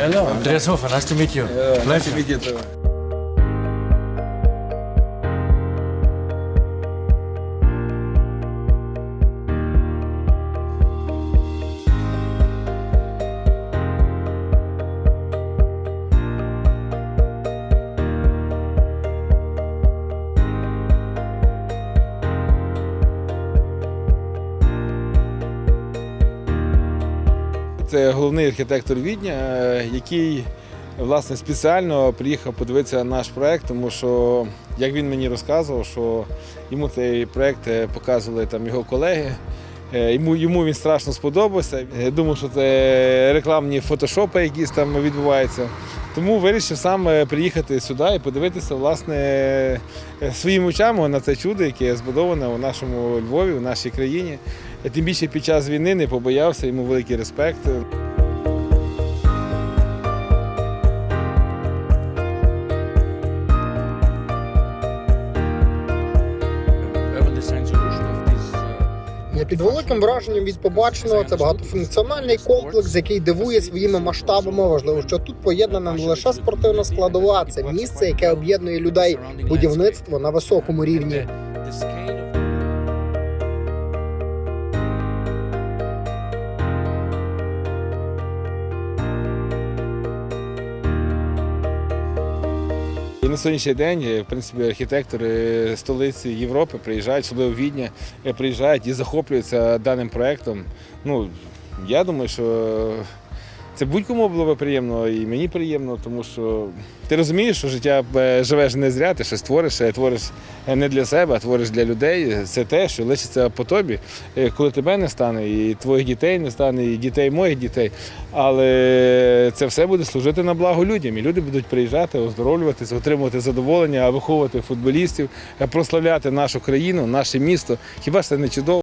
Hello. Andreas Hofer, nice to meet you. Yeah, nice to meet you too. Це головний архітектор Відня, е, який власне спеціально приїхав подивитися наш проект, тому що, як він мені розказував, що йому цей проект е, показували там його колеги. Е, Йому, йому він страшно сподобався. Думав, що це рекламні фотошопи якісь там відбуваються. Тому вирішив сам приїхати сюди і подивитися власне своїми очами на це чудо, яке збудоване у нашому Львові, у нашій країні. Е, Тим більше під час війни не побоявся, йому великий респект. Я під великим враженням від побаченого це багатофункціональний комплекс, який дивує своїми масштабами. Важливо, що тут поєднана не лише спортивна складова, це місце, яке об'єднує людей. Будівництво на високому рівні. І на сьогоднішній день, е, в принципі, архітектори столиці Європи приїжджають, особливо Відня, е, приїжджають і захоплюються даним проектом. Ну, я думаю, що це будь-кому було би приємно, і мені приємно, тому що ти розумієш, що життя е, живеш не зря, ти щось твориш, е, твориш не для себе, а твориш для людей. Це те, що лишиться по тобі, Е, коли тебе не стане, і твоїх дітей не стане, і дітей моїх дітей. Але це все буде служити на благо людям. І люди будуть приїжджати, оздоровлюватися, отримувати задоволення, виховувати футболістів, е, прославляти нашу країну, наше місто. Хіба ж це не чудово?